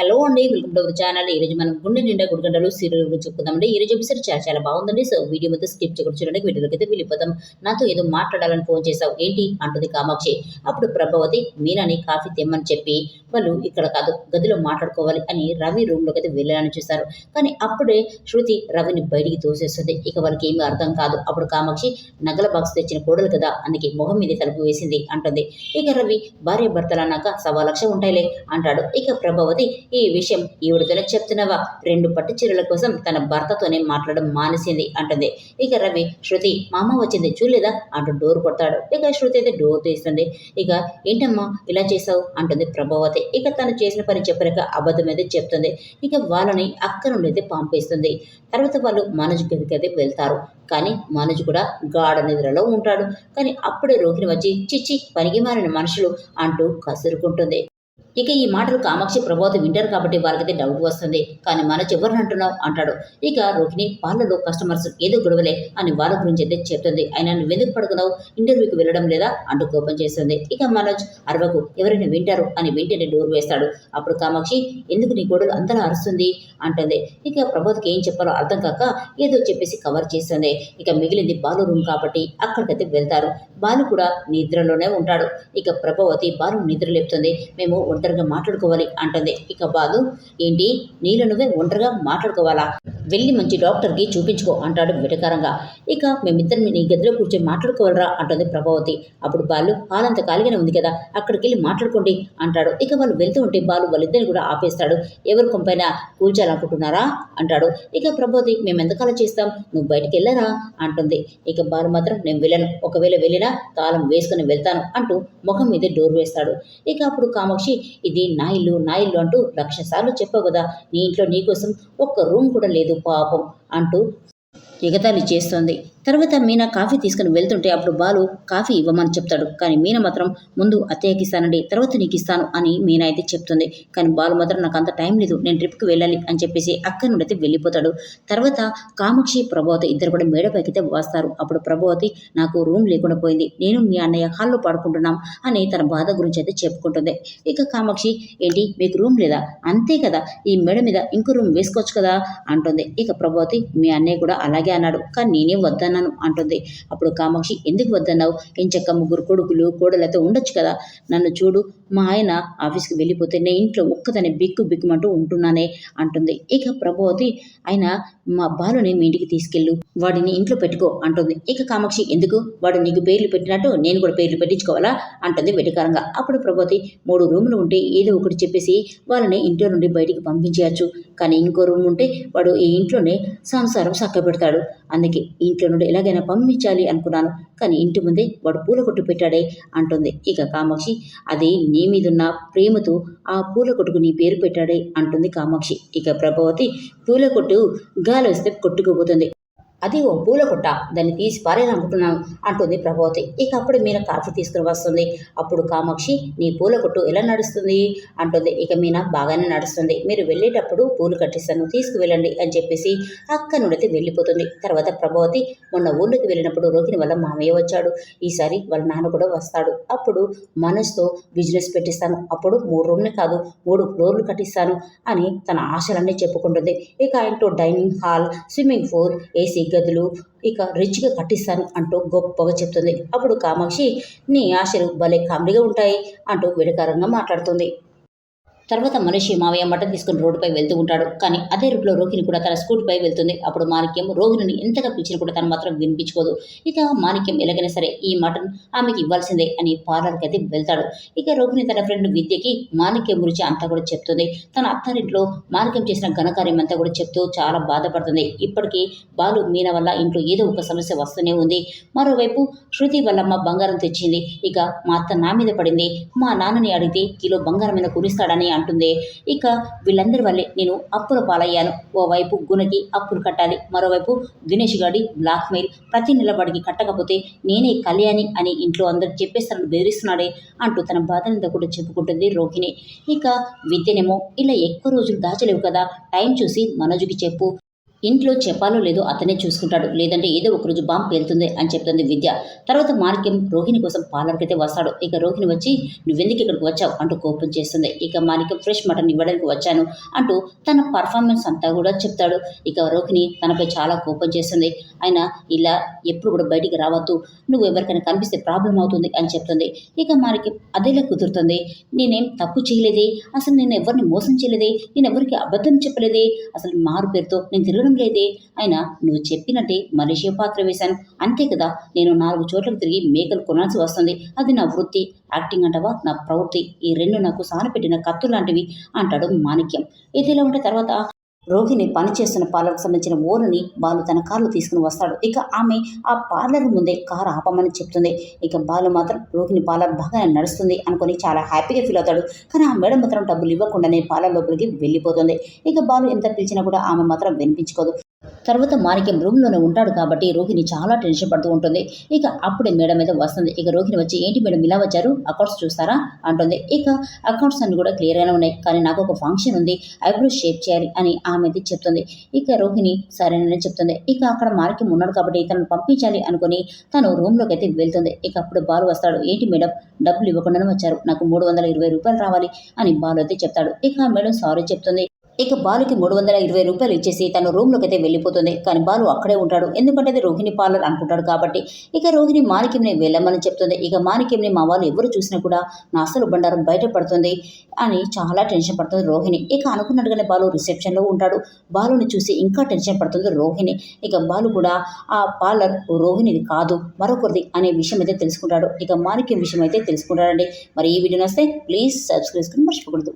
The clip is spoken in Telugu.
హలో అండి వెల్కమ్ టు అవర్ ఛానల్. ఈ రోజు మనం గుండె నిండా గుడిగంటలు సీరియల్ గురించి చెప్పుకుందామండి. ఈ రోజు ఎపిసోడ్ చాలా చాలా బాగుందండి. సో వీడియో మొత్తం స్కిప్ చేయకుండా చూడండి. వీడియోలోకి అయితే వెళ్ళిపోతాం నాతో ఏదో మాట్లాడాలని ఫోన్ చేసావు ఏంటి? అంటుంది కామాక్షి. అప్పుడు ప్రభావతి మీనాని కాఫీ తెమ్మని చెప్పి వాళ్ళు ఇక్కడ కాదు గదిలో మాట్లాడుకోవాలి అని రవి రూమ్లోకి అయితే వెళ్ళాలని చూశారు. కానీ అప్పుడే శృతి రవిని బయటికి తోసేస్తుంది. ఇక వాళ్ళకి ఏమీ అర్థం కాదు. అప్పుడు కామాక్షి నగల బాక్స్ తెచ్చిన కోడలు కదా అందుకే మొహం మీద తలుపు వేసింది అంటుంది. ఇక రవి భార్య భర్తలు అన్నాక సవా లక్ష ఉంటాయిలే అంటాడు. ఇక ప్రభావతి ఈ విషయం ఈవిడతోనే చెప్తున్నావా? రెండు పట్టు చీరల కోసం తన భర్తతోనే మాట్లాడడం మానేసింది అంటుంది. ఇక రవి శృతి మా అమ్మ వచ్చింది చూడలేదా? అంటూ డోర్ కొడతాడు. ఇక శృతి అయితే డోర్ తీస్తుంది. ఇక ఏంటమ్మా ఇలా చేసావు అంటుంది ప్రభావతి. ఇక తను చేసిన పని చెప్పాక అబద్ధం అయితే చెప్తుంది. ఇక వాళ్ళని అక్క నుండి అయితే పంపిస్తుంది. తర్వాత వాళ్ళు మనోజ్ గదికి అయితే వెళ్తారు. కానీ మనోజ్ కూడా గాఢ నిద్రలో ఉంటాడు. కానీ అప్పుడే రోగిని వచ్చి చిచ్చి పనికి మారిన మనుషులు అంటూ కసురుకుంటుంది. ఇక ఈ మాటలు కామాక్షి ప్రభావతి వింటారు కాబట్టి వాళ్ళకైతే డౌట్ వస్తుంది. కానీ మన ఎవరిని అంటున్నావు? అంటాడు. ఇక రోహిణి పార్లర్లో కస్టమర్స్ ఏదో గొడవలే అని వాళ్ళ గురించి అయితే చెప్తుంది. అయినా నువ్వు ఎందుకు పడుకున్నావు? ఇంటర్వ్యూకి వెళ్ళడం లేదా? అంటూ కోపం చేస్తుంది. ఇక మనోజ్ అరవకు ఎవరైనా వింటారు అని వెంటనే డోర్ వేస్తాడు. అప్పుడు కామాక్షి ఎందుకు నీ గొడవలు అంతలా అరుస్తుంది? అంటుంది. ఇక ప్రభాత్కి ఏం చెప్పాలో అర్థం కాక ఏదో చెప్పేసి కవర్ చేస్తుంది. ఇక మిగిలింది బాలు రూమ్ కాబట్టి అక్కడికైతే వెళ్తారు. బాలు కూడా నిద్రలోనే ఉంటాడు. ఇక ప్రభావతి బాలు నిద్ర లేపుతుంది. మేము ఒంటరిగా మాట్లాడుకోవాలి అంటుంది. ఇక బాలు ఏంటి? నీళ్ళు నువ్వే ఒంటరిగా మాట్లాడుకోవాలా? వెళ్ళి మంచి డాక్టర్కి చూపించుకో అంటాడు వెటకారంగా. ఇక మేమిద్దరం నీ గదిలో కూర్చొని మాట్లాడుకోవాలరా అంటుంది ప్రభావతి. అప్పుడు బాలు హాలంత ఖాళీగానే ఉంది కదా అక్కడికి వెళ్ళి మాట్లాడుకోండి అంటాడు. ఇక వాళ్ళు వెళ్తూ ఉంటే బాలు వాళ్ళిద్దరిని కూడా ఆపేస్తాడు. ఎవరి కొంపైన కూల్చాలనుకుంటున్నారా అంటాడు. ఇక ప్రభావతి మేము ఎంతకాలం చేస్తాం? నువ్వు బయటికి వెళ్ళరా అంటుంది. ఇక బాలు మాత్రం నేను వెళ్ళను. ఒకవేళ వెళ్ళినా తాళం వేసుకుని వెళ్తాను అంటూ ముఖం మీద డోర్ వేస్తాడు. ఇక అప్పుడు కామాక్షి ఇది నా ఇల్లు నా ఇల్లు అంటూ లక్ష సార్లు చెప్పావు కదా. నీ ఇంట్లో నీకోసం ఒక్క రూమ్ కూడా లేదు పాపం అంటూ ఎగతాళి చేస్తోంది. తర్వాత మీనా కాఫీ తీసుకుని వెళ్తుంటే అప్పుడు బాలు కాఫీ ఇవ్వమని చెప్తాడు. కానీ మీనా మాత్రం ముందు అత్తయ్యకి ఇస్తానండి తర్వాత నీకు ఇస్తాను అని మీనా అయితే చెప్తుంది. కానీ బాలు మాత్రం నాకు అంత టైం లేదు నేను ట్రిప్కి వెళ్ళాలి అని చెప్పేసి అక్కడి నుండి అయితే వెళ్ళిపోతాడు. తర్వాత కామాక్షి ప్రభావతి ఇద్దరు కూడా మేడపైకి అయితే వస్తారు. అప్పుడు ప్రభావతి నాకు రూమ్ లేకుండా పోయింది. నేను మీ అన్నయ్య హాల్లో పాడుకుంటున్నాం అని తన బాధ గురించి అయితే చెప్పుకుంటుంది. ఇక కామాక్షి ఏంటి మీకు రూమ్ లేదా? అంతే కదా ఈ మేడ మీద ఇంకో రూమ్ వేసుకోవచ్చు కదా? అంటుంది. ఇక ప్రభావతి మీ అన్నయ్య కూడా అలాగే అన్నాడు. కానీ నేనేం వద్దన్నాను? అంటుంది. అప్పుడు కామాక్షి ఎందుకు వద్దన్నావు? ఎంచక్క ముగ్గురు కొడుకులు కోడలతో ఉండొచ్చు కదా. నన్ను చూడు మా ఆయన ఆఫీస్కి వెళ్ళిపోతే నేను ఇంట్లో ఒక్కదాన్ని బిక్కు బిక్కుమంటూ ఉంటున్నానే అంటుంది. ఇక ప్రభావతి ఆయన మా బాలుని మీ ఇంటికి తీసుకెళ్ళు. వాడిని ఇంట్లో పెట్టుకో అంటుంది. ఇక కామాక్షి ఎందుకు? వాడు నీకు పేర్లు పెట్టినట్టు నేను కూడా పేర్లు పెట్టించుకోవాలా? అంటుంది వెటకారంగా. అప్పుడు ప్రభావతి మూడు రూములు ఉంటే ఏదో ఒకటి చెప్పేసి వాళ్ళని ఇంట్లో నుండి బయటికి పంపించేయచ్చు. కానీ ఇంకో రూమ్ ఉంటే వాడు ఈ ఇంట్లోనే సంసారం చక్క పెడతాడు అందుకే ఇంట్లో నుండి ఎలాగైనా పంపించాలి అనుకున్నాను. కానీ ఇంటి ముందే వాడు పూల కొట్టు పెట్టాడే అంటుంది. ఇక కామాక్షి అది నీ మీదున్న ప్రేమతో ఆ పూల కొట్టుకు నీ పేరు పెట్టాడే అంటుంది కామాక్షి. ఇక ప్రభావతి పూల కొట్టు గాలి వస్తే కొట్టుకుపోతుంది. అది ఓ పూల కొట్ట దాన్ని తీసి పారేయాలనుకుంటున్నాను అంటుంది ప్రభావతి. ఇక అప్పుడు మీన కాఫీ తీసుకుని వస్తుంది. అప్పుడు కామాక్షి నీ పూల కొట్టు ఎలా నడుస్తుంది? అంటుంది. ఇక మీన బాగానే నడుస్తుంది. మీరు వెళ్ళేటప్పుడు పూలు కట్టిస్తాను తీసుకువెళ్ళండి అని చెప్పేసి అక్క నుండి వెళ్ళిపోతుంది. తర్వాత ప్రభావతి మొన్న ఊళ్ళోకి వెళ్ళినప్పుడు రోగిని వల్ల మామయ్య వచ్చాడు. ఈసారి వాళ్ళ నాన్న కూడా వస్తాడు. అప్పుడు మనసుతో బిజినెస్ పెట్టిస్తాను. అప్పుడు మూడు రూమ్ని కాదు మూడు ఫ్లోర్లు కట్టిస్తాను అని తన ఆశలన్నీ చెప్పుకుంటుంది. ఇక ఆయనతో dining hall swimming pool AC గదులు ఇక రిచ్గా కట్టిస్తాను అంటూ గొప్పగా చెప్తుంది. అప్పుడు కామాక్షి నీ ఆశలు భలే కామెడీగా ఉంటాయి అంటూ విడకారంగా మాట్లాడుతుంది. తర్వాత మనిషి మావయ్య మటన్ తీసుకుని రోడ్డుపై వెళ్తూ ఉంటాడు. కానీ అదే రూట్లో రోహిణి కూడా తన స్కూటీపై వెళ్తుంది. అప్పుడు మాణిక్యం రోహిణిని ఎంతగా పిలిచినా కూడా తను మాత్రం వినిపించుకోదు. ఇక మాణిక్యం ఎలాగైనా సరే ఈ మటన్ ఆమెకి ఇవ్వాల్సిందే అని పార్లర్కి అయితే వెళ్తాడు. ఇక రోహిణి తన ఫ్రెండ్ విద్యకి మాణిక్యం గురించి అంతా కూడా చెప్తుంది. తన అత్తారింట్లో మాణిక్యం చేసిన ఘనకార్యం అంతా కూడా చెప్తూ చాలా బాధపడుతుంది. ఇప్పటికీ బాలు మీన వల్ల ఇంట్లో ఏదో ఒక సమస్య వస్తూనే ఉంది. మరోవైపు శృతి వల్లమ్మ బంగారం తెచ్చింది. ఇక మా అత్త నా మీద పడింది. మా నాన్నని అడిగితే కిలో బంగారం మీద కురిస్తాడని అంటుంది. ఇక వీళ్ళందరి వల్లే నేను అప్పుల పాలయ్యాను. ఓవైపు గుణకి అప్పులు కట్టాలి. మరోవైపు దినేష్ గారి బ్లాక్మెయిల్. ప్రతి నెల వాడికి కట్టకపోతే నేనే కళ్యాణి అని ఇంట్లో అందరు చెప్పేస్తానని బెదిరిస్తున్నాడే అంటూ తన బాధనంతా కూడా చెప్పుకుంటుంది రోహిణి. ఇక విద్యనేమో ఇలా ఎక్కువ రోజులు దాచలేవు కదా. టైం చూసి మనోజ్కి చెప్పు. ఇంట్లో చెప్పాలో లేదో అతనే చూసుకుంటాడు. లేదంటే ఏదో ఒక బాంబ్ పేలుతుంది అని చెప్తుంది విద్య. తర్వాత మాణిక్యం రోహిణి కోసం పార్లర్కి వస్తాడు. ఇక రోహిణి వచ్చి నువ్వెందుకు ఇక్కడికి వచ్చావు? అంటూ కోపం చేస్తుంది. ఇక మాణిక్యం ఫ్రెష్ మటన్ ఇవ్వడానికి వచ్చాను అంటూ తన పర్ఫార్మెన్స్ అంతా కూడా చెప్తాడు. ఇక రోహిణి తనపై చాలా కోపం చేస్తుంది. ఆయన ఇలా ఎప్పుడు కూడా బయటికి రావద్దు. నువ్వు ఎవరికైనా కనిపిస్తే ప్రాబ్లం అవుతుంది అని చెప్తుంది. ఇక మాణిక్యం అదేలా కుదురుతుంది. నేనేం తప్పు చేయలేదే? అసలు నేను ఎవరిని మోసం చేయలేదే? నేను ఎవరికి అబద్ధం చెప్పలేదే? అసలు మారు పేరుతో నేను తిరగడం లేదే. అయినా నువ్వు చెప్పినట్టే మలేషియా పాత్ర వేశాను. అంతే కదా నేను నాలుగు చోట్లకు తిరిగి మేకలు కొనాల్సి వస్తుంది. అది నా వృత్తి. యాక్టింగ్ అంటవా? నా ప్రవృత్తి. ఈ రెండు నాకు సానపెట్టిన కత్తు లాంటివి అంటాడు మాణిక్యం. ఇది ఇలా ఉంటే తర్వాత రోహిణి పనిచేస్తున్న పార్లర్కు సంబంధించిన ఓరుని బాలు తన కారులో తీసుకుని వస్తాడు. ఇక ఆమె ఆ పార్లర్ ముందే కారు ఆపమని చెప్తుంది. ఇక బాలు మాత్రం రోహిణి పార్లర్ బాగానే నడుస్తుంది అనుకొని చాలా హ్యాపీగా ఫీల్ అవుతాడు. కానీ ఆ మేడం మాత్రం డబ్బులు ఇవ్వకుండానే పార్లర్ లోపలికి వెళ్ళిపోతుంది. ఇక బాలు ఎంత పిలిచినా కూడా ఆమె మాత్రం వినిపించుకోదు. తర్వాత మాణిక్యం రూమ్లోనే ఉంటాడు కాబట్టి రోహిణి చాలా టెన్షన్ పడుతూ ఉంటుంది. ఇక అప్పుడే మేడం మీద వస్తుంది. ఇక రోహిణి వచ్చి ఏంటి మేడం ఇలా వచ్చారు? అకౌంట్స్ చూస్తారా? అంటుంది. ఇక అకౌంట్స్ అన్ని కూడా క్లియర్గానే ఉన్నాయి. కానీ నాకు ఒక ఫంక్షన్ ఉంది. ఐబ్రో షేప్ చేయాలి అని ఆమె చెప్తుంది. ఇక రోహిణి సరేనని చెప్తుంది. ఇక అక్కడ మాణిక్యం ఉన్నాడు కాబట్టి తనను పంపించాలి అనుకుని తను రూమ్లోకి అయితే వెళ్తుంది. ఇక అప్పుడు బాలు వస్తాడు. ఏంటి మేడం? డబ్బులు ఇవ్వకుండానే వచ్చారు. నాకు మూడు వందల ఇరవై రూపాయలు రావాలి అని బాలు అయితే చెప్తాడు. ఇక మేడం సారీ చెప్తుంది. ఇక బాలుకి మూడు వందల ఇరవై రూపాయలు ఇచ్చేసి తను రూమ్లోకి అయితే వెళ్ళిపోతుంది. కానీ బాలు అక్కడే ఉంటాడు. ఎందుకంటే అది రోహిణి పార్లర్ అనుకుంటాడు కాబట్టి. ఇక రోహిణి మాణిక్యంని వెళ్ళమని చెప్తుంది. ఇక మాణిక్యంని మా వాళ్ళు ఎవరు చూసినా కూడా నా అసలు బండారం బయటపడుతుంది అని చాలా టెన్షన్ పడుతుంది రోహిణి. ఇక అనుకున్నట్టుగానే బాలు రిసెప్షన్లో ఉంటాడు. బాలుని చూసి ఇంకా టెన్షన్ పడుతుంది రోహిణి. ఇక బాలు కూడా ఆ పార్లర్ రోహిణిది కాదు మరొకరిది అనే విషయం అయితే తెలుసుకుంటాడు. ఇక మాణిక్యం విషయం అయితే తెలుసుకుంటాడండి. మరి ఈ వీడియో నస్తే ప్లీజ్ సబ్స్క్రైబ్ చేసుకుని మర్చిపోకూడదు.